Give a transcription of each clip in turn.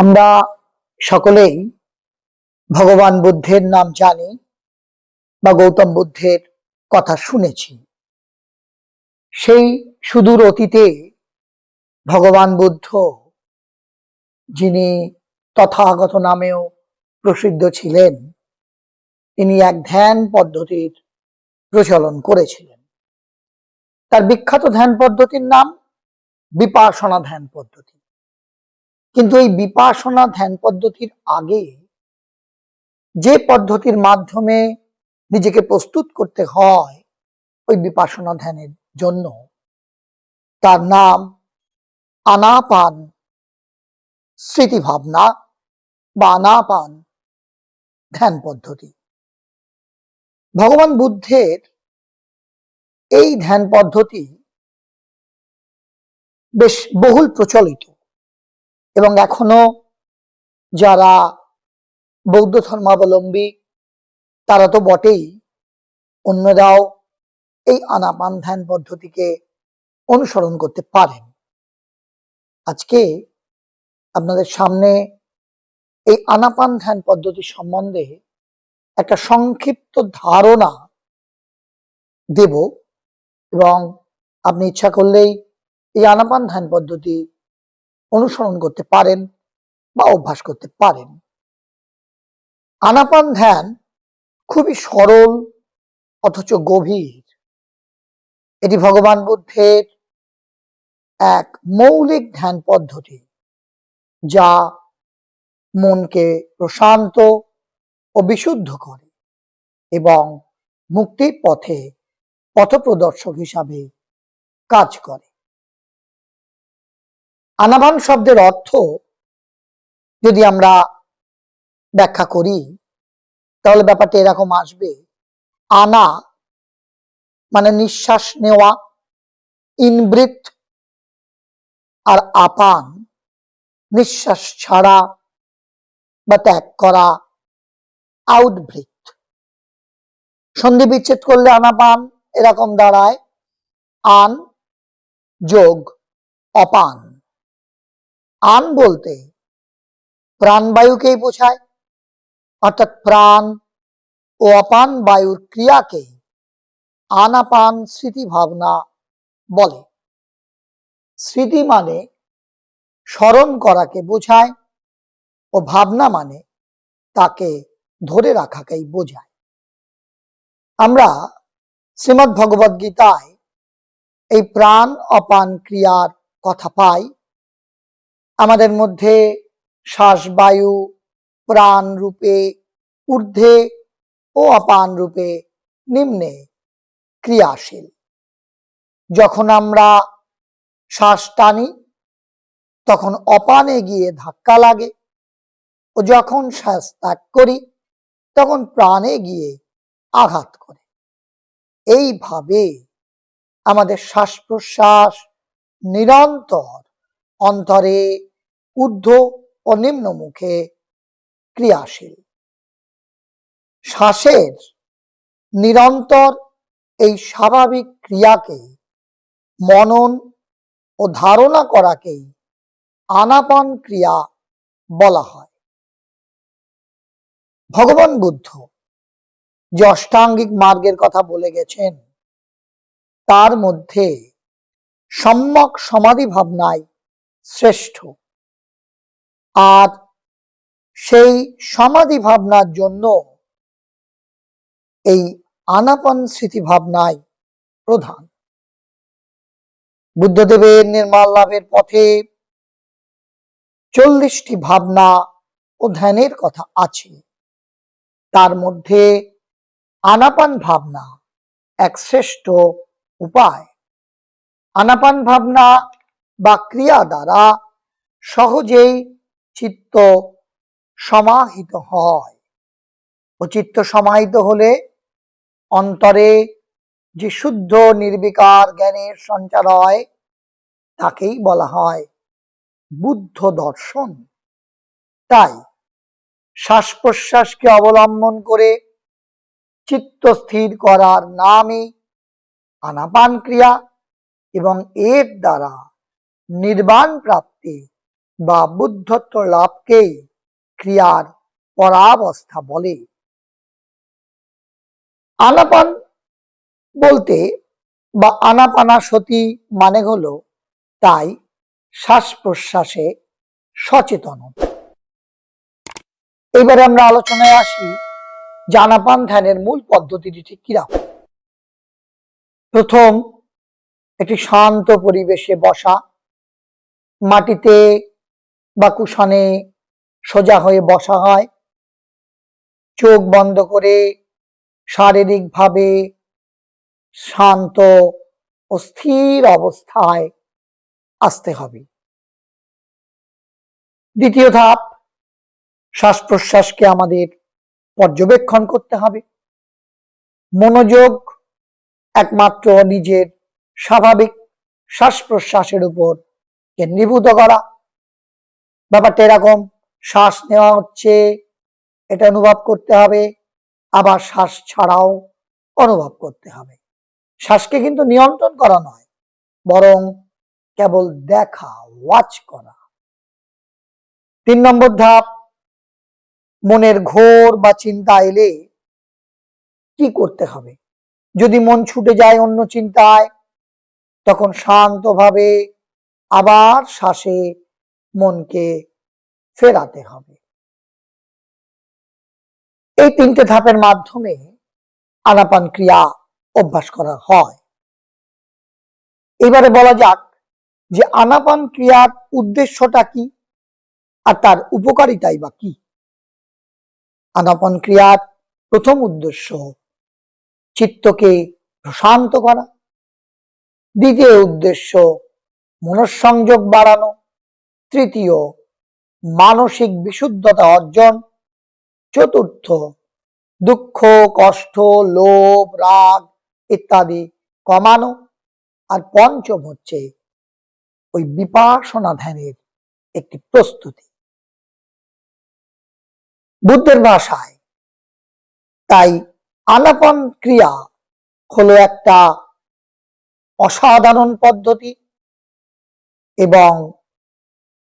আমরা সকলেই ভগবান বুদ্ধের নাম জানি বা গৌতম বুদ্ধের কথা শুনেছি। সেই সুদূর অতীতে ভগবান বুদ্ধ, যিনি তথাগত নামেও প্রসিদ্ধ ছিলেন, তিনি এক ধ্যান পদ্ধতির প্রচলন করেছিলেন। তার বিখ্যাত ধ্যান পদ্ধতির নাম বিপাসনা ধ্যান পদ্ধতি। কিন্তু এই বিপাসনা ধ্যান পদ্ধতির আগে যে পদ্ধতির মাধ্যমে নিজেকে প্রস্তুত করতে হয় ওই বিপাসনা ধ্যানের জন্য, তার নাম আনাপান স্মৃতি ভাবনা বা আনাপান ধ্যান পদ্ধতি। ভগবান বুদ্ধের এই ধ্যান পদ্ধতি বেশ বহুল প্রচলিত। এবং এখনও যারা বৌদ্ধ ধর্মাবলম্বী, তারা তো বটেই অন্যরাও এই আনাপান ধ্যান পদ্ধতিকে অনুসরণ করতে পারেন। আজকে আপনাদের সামনে এই আনাপান ধ্যান পদ্ধতি সম্বন্ধে একটা সংক্ষিপ্ত ধারণা দেব এবং আপনি ইচ্ছা করলেই এই আনাপান ধ্যান পদ্ধতি অনুসরণ করতে পারেন বা অভ্যাস করতে পারেন। আনাপান ধ্যান খুবই সরল অথচ গভীর। এটি ভগবান বুদ্ধের এক মৌলিক ধ্যান পদ্ধতি যা মনকে প্রশান্ত ও বিশুদ্ধ করে এবং মুক্তির পথে পথপ্রদর্শক হিসাবে কাজ করে। আনাবান শব্দের অর্থ যদি আমরা ব্যাখ্যা করি, তাহলে ব্যাপারটা এরকম আসবে। আনা মানে নিঃশ্বাস নেওয়া ইনব্রিথ আর আপান, নিঃশ্বাস ছাড়া বা ত্যাগ করা আউটব্রিথ সন্ধি বিচ্ছেদ করলে আনাপান এরকম দাঁড়ায়, আন যোগ, অপান। আন বলতে প্রাণবায়ুকেই বোঝায়, অর্থাৎ প্রাণ ও অপান বায়ুর ক্রিয়াকে আনাপান স্মৃতি ভাবনা বলে। স্মৃতি মানে স্মরণ করাকে বোঝায় ও ভাবনা মানে তাকে ধরে রাখাকেই বোঝায়। আমরা শ্রীমৎ ভগবদ গীতায় এই প্রাণ অপান ক্রিয়ার কথা পাই। আমাদের মধ্যে শ্বাস, বায়ু, প্রাণ রূপে, ঊর্ধ্বে ও অপান রূপে নিম্নে ক্রিয়াশীল। যখন আমরা শ্বাস টানি, তখন অপানে গিয়ে ধাক্কা লাগে ও যখন শ্বাস ত্যাগ করি, তখন প্রাণে গিয়ে আঘাত করে। এইভাবে আমাদের শ্বাস প্রশ্বাস নিরন্তর অন্তরে ঊর্ধ্ব ও নিম্ন মুখে ক্রিয়াশীল। শ্বাসের নিরন্তর এই স্বাভাবিক ক্রিয়াকে মনন ও ধারণা করাকেই আনাপান ক্রিয়া বলা হয়। ভগবান বুদ্ধ যে অষ্টাঙ্গিক মার্গের কথা বলে গেছেন, তার মধ্যে সম্যক সমাধি ভাবনাই শ্রেষ্ঠ। আর সেই সমাধি ভাবনার জন্য এই আনাপান স্মৃতি ভাবনাই প্রধান। বুদ্ধদেবের নির্মাল লাভের পথে চল্লিশটি ভাবনা ও ধ্যানের কথা আছে। তার মধ্যে আনাপান ভাবনা এক শ্রেষ্ঠ উপায়। আনাপান ভাবনা বা ক্রিয়া দ্বারা সহজেই চিত্ত সমাহিত হয়। ও চিত্ত সমাহিত হলে অন্তরে যে শুদ্ধ নির্বিকার জ্ঞানের সঞ্চার হয় তাকেই বলা হয় বুদ্ধ দর্শন। তাই শ্বাস প্রশ্বাসকে অবলম্বন করে চিত্ত স্থির করার নামই আনাপান ক্রিয়া এবং এর দ্বারা নির্বাণ প্রাপ্তি বা বুদ্ধত্ব লাভকেই ক্রিয়ার পরাবস্থা বলে। আনাপান বলতে বা আনাপানা সতী মানে হলো তাই শ্বাস প্রশ্বাসে সচেতনতা এবারে আমরা আলোচনায় আসি জানাপান ধ্যানের মূল পদ্ধতিটি ঠিক কীরকম। প্রথম, একটি শান্ত পরিবেশে বসা মাটিতে বা কুশনে সোজা হয়ে বসা হয়। চোখ বন্ধ করে শারীরিকভাবে শান্ত ও স্থির অবস্থায় আসতে হবে। দ্বিতীয় ধাপ শ্বাস প্রশ্বাসকে আমাদের পর্যবেক্ষণ করতে হবে। মনোযোগ একমাত্র নিজের স্বাভাবিক শ্বাস প্রশ্বাসের উপর কেন্দ্রীভূত করা। ব্যাপারটা এরকম, শ্বাস নেওয়া হচ্ছে, এটা অনুভব করতে হবে, আবার শ্বাস ছাড়াও অনুভব করতে হবে। শ্বাসকে কিন্তু নিয়ন্ত্রণ করা নয়, বরং কেবল দেখা ওয়াচ করা। তিন নম্বর ধাপ, মনের ঘোর বা চিন্তা এলে কি করতে হবে? যদি মন ছুটে যায় অন্য চিন্তায়, তখন শান্তভাবে আবার শ্বাসে মনকে ফেরাতে হবে। এই তিনটে ধাপের মাধ্যমে আনাপান ক্রিয়া অভ্যাস করা হয়। এবারে বলা যাক যে আনাপান ক্রিয়ার উদ্দেশ্যটা কি আর তার উপকারিতাই বা কি। আনাপান ক্রিয়ার প্রথম উদ্দেশ্য চিত্তকে প্রশান্ত করা। দ্বিতীয় উদ্দেশ্য মনঃসংযোগ বাড়ানো, তৃতীয়, মানসিক বিশুদ্ধতা অর্জন, চতুর্থ, দুঃখ, কষ্ট, লোভ, রাগ ইত্যাদি কমানো, আর পঞ্চম হচ্ছে ওই বিপাসনা ধ্যানের একটি প্রস্তুতি। বুদ্ধের ভাষায়, তাই আলাপন ক্রিয়া হলো একটা অসাধারণ পদ্ধতি। এবং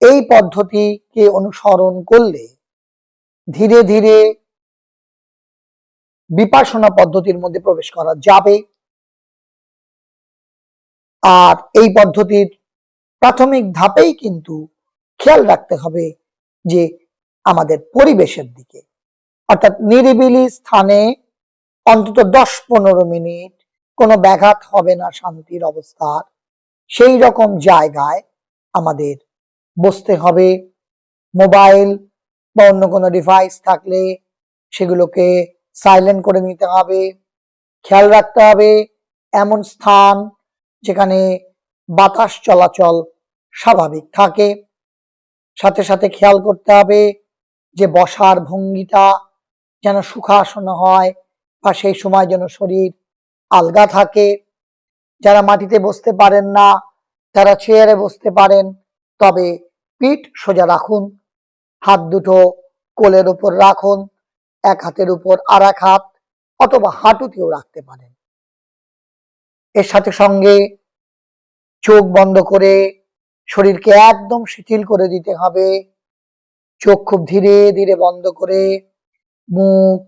এই পদ্ধতিকে অনুসরণ করলে ধীরে ধীরে বিপাসনা পদ্ধতির মধ্যে প্রবেশ করা যাবে। আর এই পদ্ধতির প্রাথমিক ধাপেই কিন্তু খেয়াল রাখতে হবে যে আমাদের পরিবেশের দিকে। অর্থাৎ নিরিবিলি স্থানে অন্তত দশ পনেরো মিনিট কোনো ব্যাঘাত হবে না শান্তির অবস্থার সেই রকম জায়গায় আমাদের। বসতে হবে। মোবাইল বা অন্য কোনো ডিভাইস থাকলে সেগুলোকে সাইলেন্ট করে নিতে হবে। খেয়াল রাখতে হবে এমন স্থান যেখানে বাতাস চলাচল স্বাভাবিক থাকে। সাথে সাথে খেয়াল করতে হবে যে বসার ভঙ্গিটা যেন সুখাসন হয় বা সেই সময় যেন শরীর আলগা থাকে। যারা মাটিতে বসতে পারেন না তারা চেয়ারে বসতে পারেন, তবে পিঠ সোজা রাখুন, হাত দুটো কোলের উপর রাখুন, এক হাতের উপর আর এক হাত, অথবা হাঁটুতেও রাখতে পারেন। এর সাথে সঙ্গে চোখ বন্ধ করে শরীরকে একদম শিথিল করে দিতে হবে। চোখ খুব ধীরে ধীরে বন্ধ করে মুখ,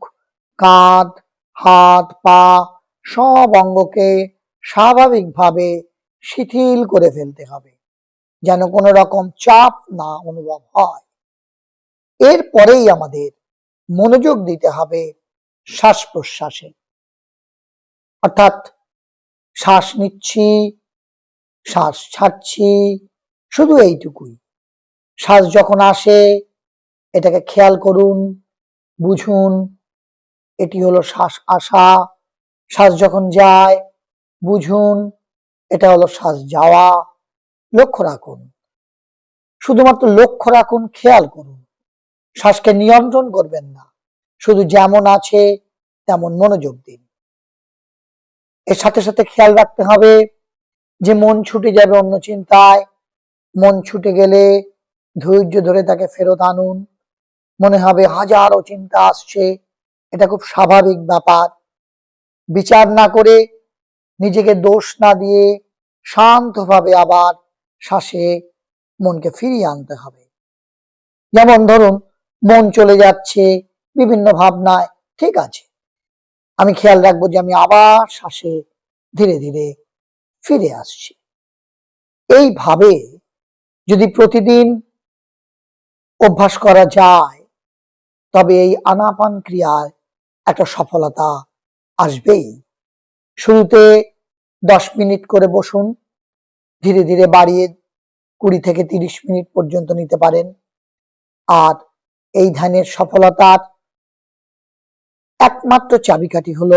কাঁধ, হাত, পা সব অঙ্গকে স্বাভাবিকভাবে শিথিল করে ফেলতে হবে, যেন কোনো রকম চাপ না অনুভব হয়। এরপরেই আমাদের মনোযোগ দিতে হবে শ্বাস প্রশ্বাসে অর্থাৎ, শ্বাস নিচ্ছি, শ্বাস ছাড়ছি, শুধু এইটুকুই। শ্বাস যখন আসে, এটাকে খেয়াল করুন, বুঝুন, এটি হলো শ্বাস আসা। শ্বাস যখন যায়, বুঝুন এটা হলো শ্বাস যাওয়া। লক্ষ্য রাখুন। শুধুমাত্র লক্ষ্য রাখুন, খেয়াল করুন। শ্বাসকে নিয়ন্ত্রণ করবেন না। শুধু যেমন আছে, তেমন মনোযোগ দিন। এর সাথে সাথে খেয়াল রাখতে হবে যে মন ছুটে যাবে অন্য চিন্তায়। মন ছুটে গেলে ধৈর্য ধরে তাকে ফেরত আনুন। মনে হবে হাজারো চিন্তা আসছে। এটা খুব স্বাভাবিক ব্যাপার। বিচার না করে নিজেকে দোষ না দিয়ে শান্তভাবে আবার শ্বাসে মনকে ফিরিয়ে আনতে হবে। যেমন ধরুন, মন চলে যাচ্ছে বিভিন্ন ভাবনায়, ঠিক আছে। আমি খেয়াল রাখব যে আমি আবার শ্বাসে ধীরে ধীরে ফিরে আসছি। এইভাবে যদি প্রতিদিন অভ্যাস করা যায়, তবে এই আনাপান ক্রিয়ায় একটা সফলতা আসবেই। শুরুতে দশ মিনিট করে বসুন, ধীরে ধীরে বাড়িয়ে কুড়ি থেকে তিরিশ মিনিট পর্যন্ত নিতে পারেন। আর এই ধ্যানের সফলতার একমাত্র চাবিকাঠি হল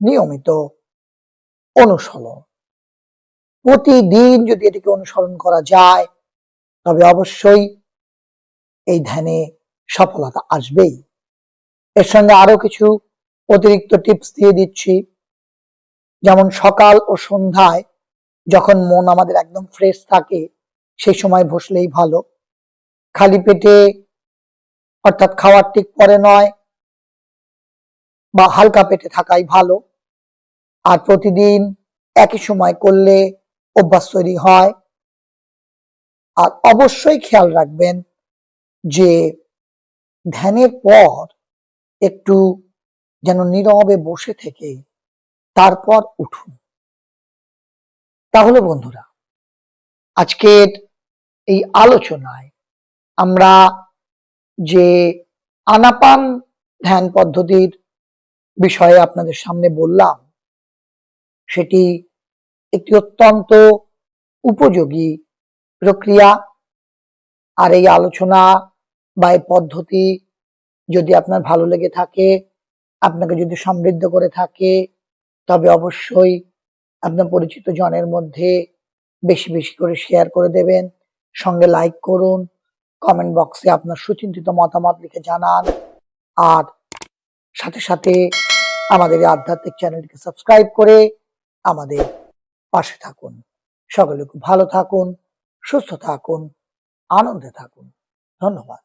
নিয়মিত অনুসরণ প্রতিদিন যদি এটিকে অনুসরণ করা যায়, তবে অবশ্যই এই ধ্যানে সফলতা আসবেই। এর সঙ্গে আরও কিছু অতিরিক্ত টিপস দিয়ে দিচ্ছি। যেমন সকাল ও সন্ধ্যায় যখন মন আমাদের একদম ফ্রেশ থাকে, সেই সময় বসলেই ভালো। খালি পেটে অর্থাৎ খাওয়ার ঠিক পরে নয় বা হালকা পেটে থাকাই ভালো। আর প্রতিদিন একই সময় করলে অভ্যাস তৈরি হয়। আর অবশ্যই খেয়াল রাখবেন যে ধ্যানের পর একটু যেন নীরবে বসে থেকে তারপর উঠুন। তাহলে বন্ধুরা, আজকের এই আলোচনায় আমরা যে আনাপান ধ্যান পদ্ধতির বিষয়ে আপনাদের সামনে বললাম, সেটি একটি অত্যন্ত উপযোগী প্রক্রিয়া। আর এই আলোচনা বা এই পদ্ধতি যদি আপনার ভালো লেগে থাকে, আপনাকে যদি সমৃদ্ধ করে থাকে তবে অবশ্যই আপনার পরিচিত জনের মধ্যে বেশি বেশি করে শেয়ার করে দেবেন, সঙ্গে লাইক করুন কমেন্ট বক্সে আপনার সুচিন্তিত মতামত লিখে জানান, আর সাথে সাথে আমাদের আধ্যাত্মিক চ্যানেলটিকে সাবস্ক্রাইব করে আমাদের পাশে থাকুন। সকলে খুব ভালো থাকুন, সুস্থ থাকুন, আনন্দে থাকুন। ধন্যবাদ।